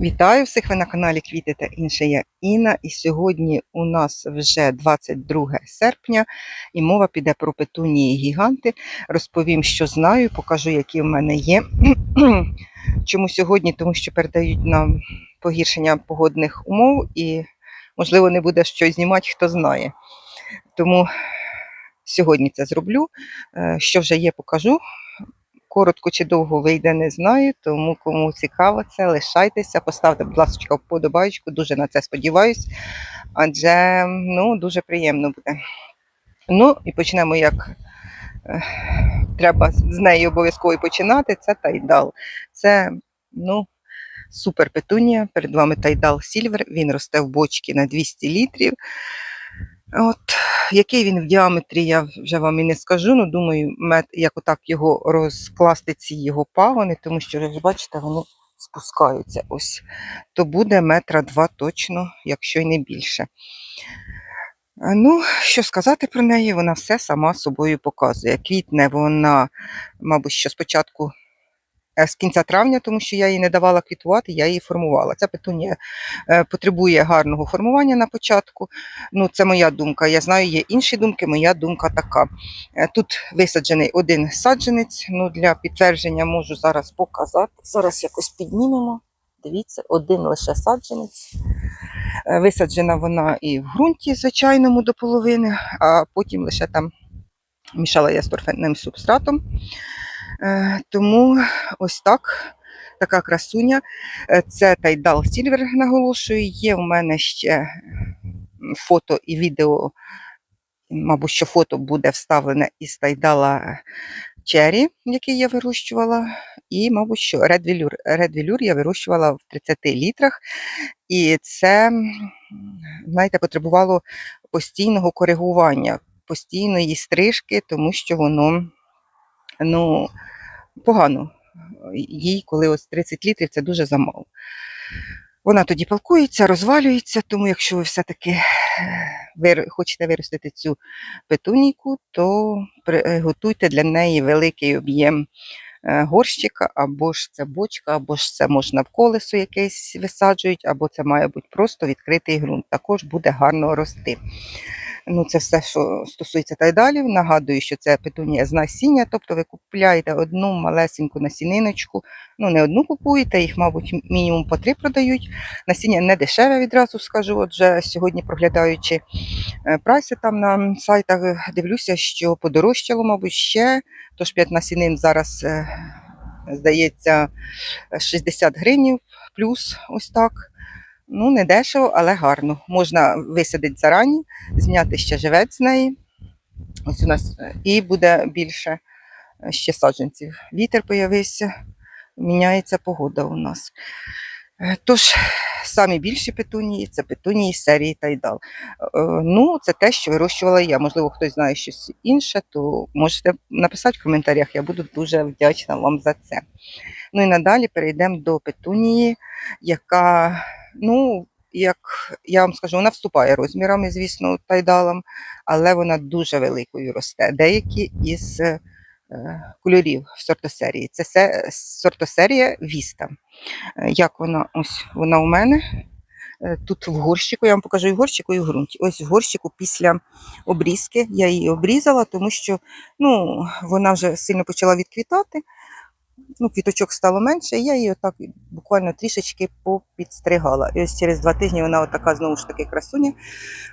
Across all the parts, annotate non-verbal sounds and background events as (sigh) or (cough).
Вітаю всіх! Ви на каналі Квіти та інше. Я Інна. І сьогодні у нас вже 22 серпня, і мова піде про петунії гіганти. Розповім, що знаю, покажу, які в мене є. (clears throat) Чому сьогодні? Тому що передають нам погіршення погодних умов, і, можливо, не буде що знімати, хто знає. Тому сьогодні це зроблю. Е, Що вже є, покажу. Коротко чи довго вийде, не знаю. Тому кому цікаво це, лишайтеся, поставте, будь ласка, вподобайку, дуже на це сподіваюсь. Адже ну, дуже приємно буде. Ну і почнемо як е, треба з неї обов'язково і починати. Це тайдал. Це ну, супер петунія. Перед вами тайдал Сільвер. Він росте в бочці на 200 літрів. От, який він в діаметрі, я вже вам і не скажу. Ну, думаю, мет, як отак його розкласти, ці його пагони, тому що, ви бачите, вони спускаються ось. То буде метра два точно, якщо й не більше. Ну, що сказати про неї, вона все сама собою показує. Квітне вона, мабуть, що спочатку е, з кінця травня, тому що я їй не давала квітувати, я її формувала. Ця петунія е, потребує гарного формування на початку. Ну, це моя думка. Я знаю, є інші думки. Моя думка така. Е, Тут висаджений один саджанець. Ну, для підтвердження можу зараз показати. Зараз якось піднімемо. Дивіться, один лише саджанець. Е, Висаджена вона і в ґрунті звичайному до половини, а потім лише там мішала я з торфяним субстратом. Е, Тому ось так, така красуня. Е, Це Тайдал Сільвер, наголошую. Є в мене ще фото і відео. Мабуть, що фото буде вставлене із Тайдала Черрі, який я вирощувала. І, мабуть, що. Red Velour я вирощувала в 30 літрах. І це, знаєте, потребувало постійного коригування, постійної стрижки, тому що воно ну, погано. Їй, коли ось 30 літрів, це дуже замало. Вона тоді палкується, розвалюється, тому якщо ви все-таки е, хочете виростити цю петунійку, то приготуйте для неї великий об'єм е, горщика, або ж це бочка, або ж це можна в колесо якесь висаджують, або це має бути просто відкритий ґрунт. Також буде гарно рости. Ну, це все, що стосується тайдалів. Нагадую, що це петунія з насіння, тобто ви купуєте одну малесеньку насіниночку. Ну, не одну купуєте, їх, мабуть, мінімум по три продають. Насіння не дешеве відразу скажу. Отже, сьогодні проглядаючи е, прайси там на сайтах, дивлюся, що подорожчало, мабуть, ще. Тож 5 насінин зараз, е, здається, 60 гривнів плюс ось так. Ну, не дешево, але гарно. Можна висадити зарані, зняти ще живець з неї. Ось у нас і буде більше е, ще саджанців. Вітер появився, міняється погода у нас. Е, Тож, самі більші петунії це петунії серії Тайдал. Е, Ну, це те, що вирощувала я. Можливо, хтось знає щось інше, то можете написати в коментарях. Я буду дуже вдячна вам за це. Ну і надалі перейдемо до петунії, яка, ну, як я вам скажу, вона вступає розмірами, звісно, тайдалом, але вона дуже великою росте. Деякі із е, кольорів в сортосерії. Це се- сортосерія Віста. Е, Як вона? Ось вона у мене. Е, Тут в горщику, я вам покажу і в горщику, і в ґрунті. Ось в горщику після обрізки я її обрізала, тому що ну, вона вже сильно почала відквітати. Ну, квіточок стало менше, і я її отак буквально трішечки попідстригала. І ось через два тижні вона отака знову ж таки красуня.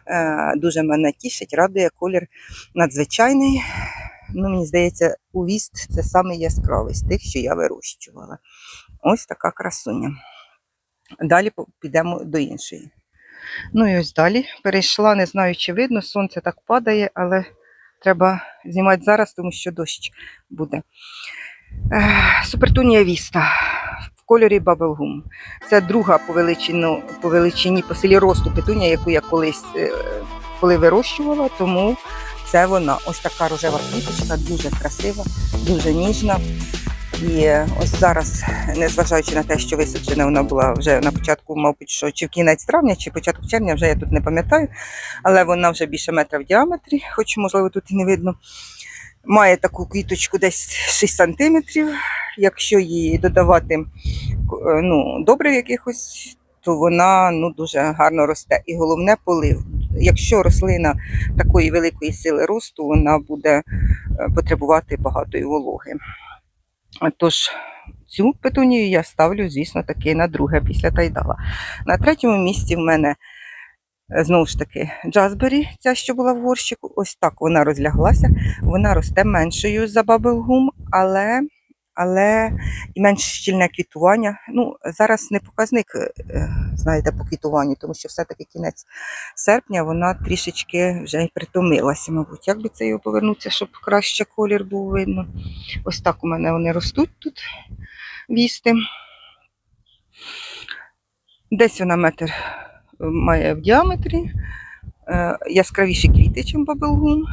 Е, дуже мене тішить, радує колір надзвичайний. Ну, мені здається, у віст це саме яскравий з тих, що я вирощувала. Ось така красуня. Далі підемо до іншої. Ну і ось далі перейшла, не знаю, чи видно, сонце так падає, але треба знімати зараз, тому що дощ буде. Супертунія Віста в кольорі Бабелгум. Це друга по, величину, по величині, по силі росту петунія, яку я колись е, коли вирощувала, тому це вона. Ось така рожева квіточка, дуже красива, дуже ніжна. І е, ось зараз, незважаючи на те, що висаджена вона була вже на початку, мабуть, що чи в кінець травня, чи початок червня, вже я тут не пам'ятаю, але вона вже більше метра в діаметрі, хоч, можливо, тут і не видно. Має таку квіточку десь 6 см. Якщо її додавати е, ну, добре якихось, то вона ну, дуже гарно росте. І головне полив. Якщо рослина такої великої сили росту, вона буде е, потребувати багатої вологи. Тож цю петунію я ставлю, звісно, таки на друге після тайдала. На третьому місці в мене знову ж таки джазбері, ця, що була в горщику. Ось так вона розляглася. Вона росте меншою за бабелгум, але, але і менш щільне квітування. Ну, зараз не показник, е, знаєте, по квітуванню, тому що все-таки кінець серпня вона трішечки вже й притомилася, мабуть. Як би це його повернутися, щоб краще колір був видно. Ось так у мене вони ростуть тут вісти. Десь вона метр має в діаметрі. Е, Яскравіші квіти, ніж бабелгум.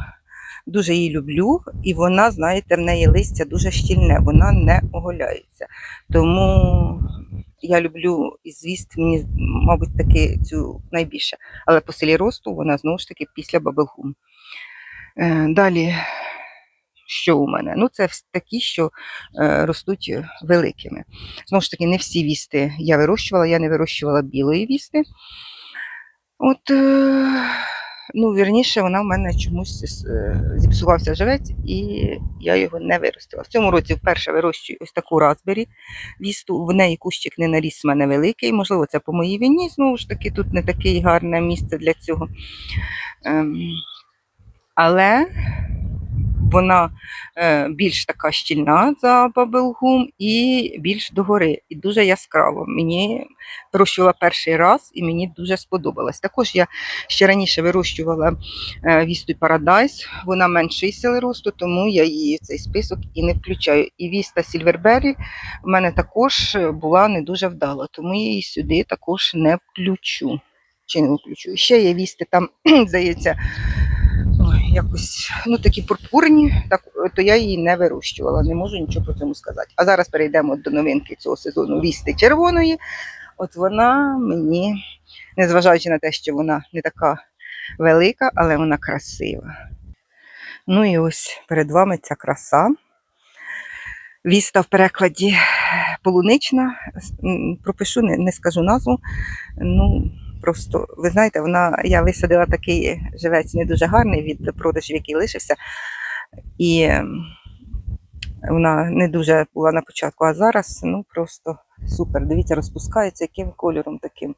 Дуже її люблю, і вона, знаєте, в неї листя дуже щільне, вона не оголяється. Тому я люблю і звіст, мені, мабуть, таки цю найбільше. Але по силі росту вона знову ж таки після бабелгум. Е, Далі, що у мене? Ну, це такі, що е, ростуть великими. Знову ж таки, не всі вісти я вирощувала, я не вирощувала білої вісти. От, е, ну, вірніше, вона в мене чомусь е, зіпсувався живець, і я його не виростила. В цьому році вперше вирощую ось таку разбері вісту. В неї кущик не наріс в мене великий. Можливо, це по моїй війні. Знову ж таки, тут не таке гарне місце для цього. Ем, але вона е, більш така щільна за бабелгум і більш догори, і дуже яскраво. Мені вирощувала перший раз і мені дуже сподобалось. Також я ще раніше вирощувала е, Вісту Парадайс, вона меншої сили росту, тому я її в цей список і не включаю. І Віста Сільвербері в мене також була не дуже вдала, тому я її сюди також не включу. Чи не включу? Ще є вісти там, (clears throat) здається, якось ну такі пурпурні, так то я її не вирощувала, не можу нічого про цьому сказати. А зараз перейдемо до новинки цього сезону вісти червоної. От вона мені, незважаючи на те, що вона не така велика, але вона красива. Ну і ось перед вами ця краса. Віста в перекладі полунична. Пропишу, не, не скажу назву. Ну, просто, ви знаєте, вона, я висадила такий живець не дуже гарний від продажів, який лишився. І ем, вона не дуже була на початку, а зараз ну просто супер. Дивіться, розпускається яким кольором таким,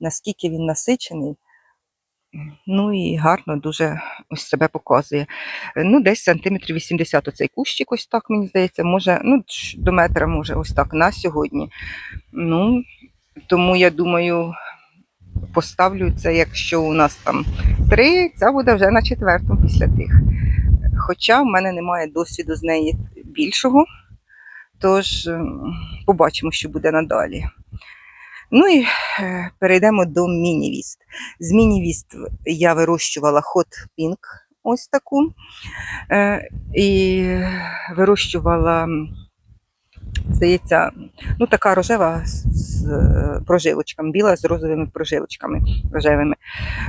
наскільки він насичений. Ну і гарно дуже ось себе показує. Ну, десь сантиметрів 80 оцей кущик, ось так, мені здається, може, ну, до метра, може, ось так на сьогодні. Ну, тому я думаю, поставлю це, якщо у нас там три, це буде вже на четвертому після тих. Хоча в мене немає досвіду з неї більшого, тож ем, побачимо, що буде надалі. Ну і е, перейдемо до міні-віст. З міні-віст я вирощувала хот пінк, ось таку. Е, І вирощувала, здається, ну така рожева з, прожилочками, біла з розовими прожилочками рожевими.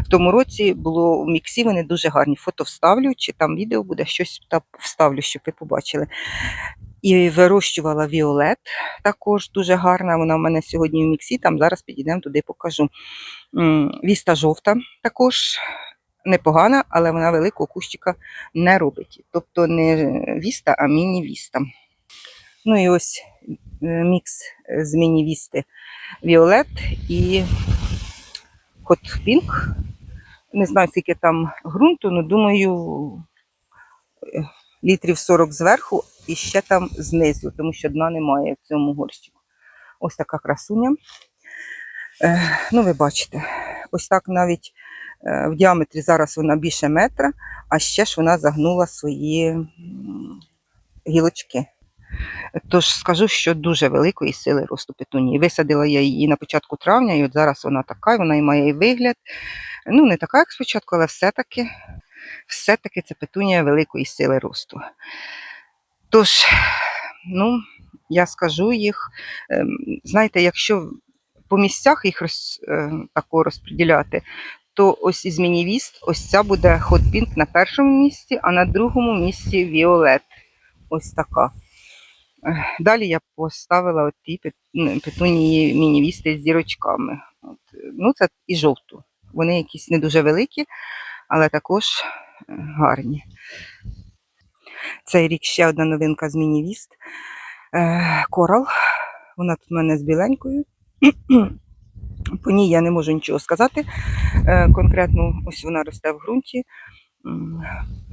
В тому році було в міксі, вони дуже гарні. Фото вставлю, чи там відео буде, щось там вставлю, щоб ви побачили. І вирощувала Віолет, також дуже гарна. Вона в мене сьогодні в міксі, там зараз підійдемо туди покажу. Віста жовта також непогана, але вона великого кущика не робить. Тобто не віста, а міні-віста. Ну і ось е, мікс з міні-вісти Віолет і Hot Pink. Не знаю, скільки там ґрунту, але думаю, е, літрів 40 зверху і ще там знизу, тому що дна немає в цьому горщику. Ось така красуня. Е, ну, ви бачите, ось так навіть е, в діаметрі зараз вона більше метра, а ще ж вона загнула свої гілочки. Тож скажу, що дуже великої сили росту петунії. Висадила я її на початку травня, і от зараз вона така, вона і має вигляд. Ну, не така, як спочатку, але все-таки, все-таки це петунія великої сили росту. Тож, ну, я скажу їх, ем, знаєте, якщо по місцях їх роз, е, тако розподіляти, то ось із мінівіст, ось ця буде Hot на першому місці, а на другому місці Віолет. Ось така. Далі я поставила от ті м, петунії мінівісти з зірочками. От, ну, це і жовту. Вони якісь не дуже великі, але також е, гарні. Цей рік ще одна новинка з мінівіст. Е, Корал. Вона тут в мене з біленькою. По ній я не можу нічого сказати. Е, Конкретно, ось вона росте в ґрунті. М,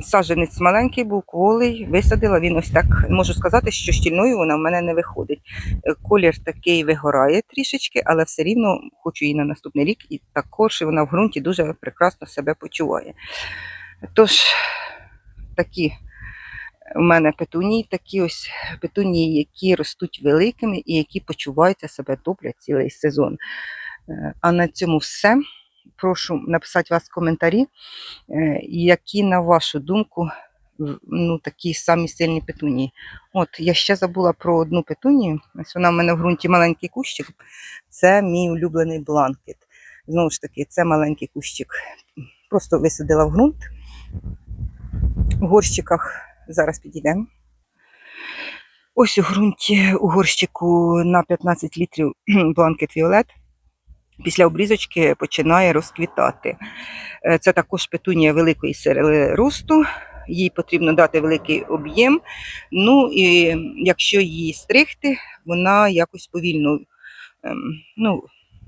Саджанець маленький був, кволий, висадила. Він ось так можу сказати, що щільною вона в мене не виходить. Е, Колір такий вигорає трішечки, але все рівно хочу її на наступний рік, і також вона в ґрунті дуже прекрасно себе почуває. Тож, такі у мене петунії, такі ось петунії, які ростуть великими і які почуваються себе добре цілий сезон. Е, А на цьому все. Прошу написати вас коментарі, е, які, на вашу думку, ну, такі самі сильні петунії. От, я ще забула про одну петунію. Ось вона в мене в ґрунті маленький кущик. Це мій улюблений бланкет. Знову ж таки, це маленький кущик. Просто висадила в ґрунт. В горщиках зараз підійдемо. Ось у ґрунті у горщику на 15 літрів (clears throat) бланкет Віолет. Після обрізочки починає розквітати. Е, Це також петунія великої сили росту. Їй потрібно дати великий об'єм. Ну і якщо її стригти, вона якось повільно. ем, Ну,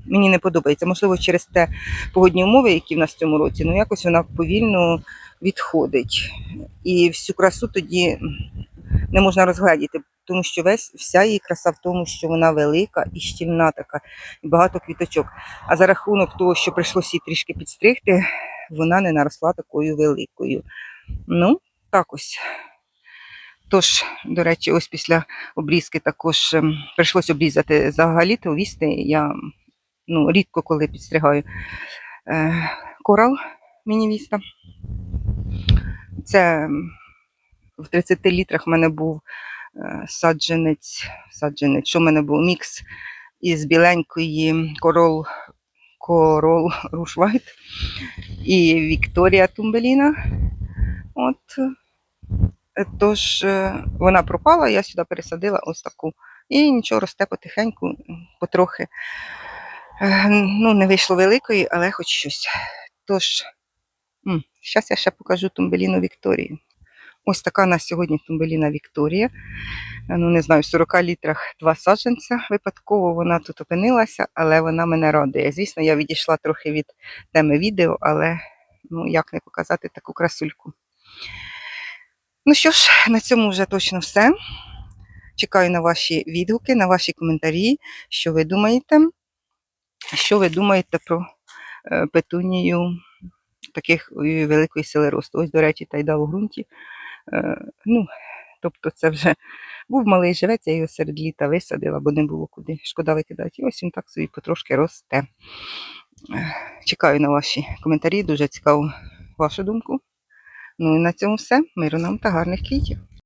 мені не подобається. Можливо, через те погодні умови, які в нас в цьому році, ну якось вона повільно відходить. І всю красу тоді не можна розгледіти, тому що весь вся її краса в тому, що вона велика і щільна така, і багато квіточок. А за рахунок того, що прийшлося її трішки підстригти, вона не наросла такою великою. Ну, так ось. Тож, до речі, ось після обрізки також ем, прийшлося обрізати взагалі то вісти. Я ну, рідко коли підстригаю е, корал мінівіста. Це ем, в 30 літрах в мене був е, саджанець, саджанець, що в мене був мікс із біленької корол, корол (laughs) Руш Вайт і Вікторія Тумбеліна. От, е, тож е, вона пропала, я сюди пересадила ось таку. І нічого росте потихеньку, потрохи. Ну, не вийшло великої, але хоч щось. Тож, зараз я ще покажу Тумбеліну Вікторію. Ось така на сьогодні Тумбеліна Вікторія. Е, Ну, не знаю, в 40 літрах два саджанця. Випадково вона тут опинилася, але вона мене радує. Звісно, я відійшла трохи від теми відео, але ну, як не показати таку красульку. Ну що ж, на цьому вже точно все. Чекаю на ваші відгуки, на ваші коментарі, що ви думаєте. Що ви думаєте про е, петунію таких е, великої сили росту? Ось, до речі, та тайда у ґрунті. Е, Ну, тобто це вже був малий живець, я його серед літа висадила, бо не було куди. Шкода викидати. І ось він так собі потрошки росте. Е, Чекаю на ваші коментарі, дуже цікаво вашу думку. Ну і на цьому все. Миру нам та гарних квітів.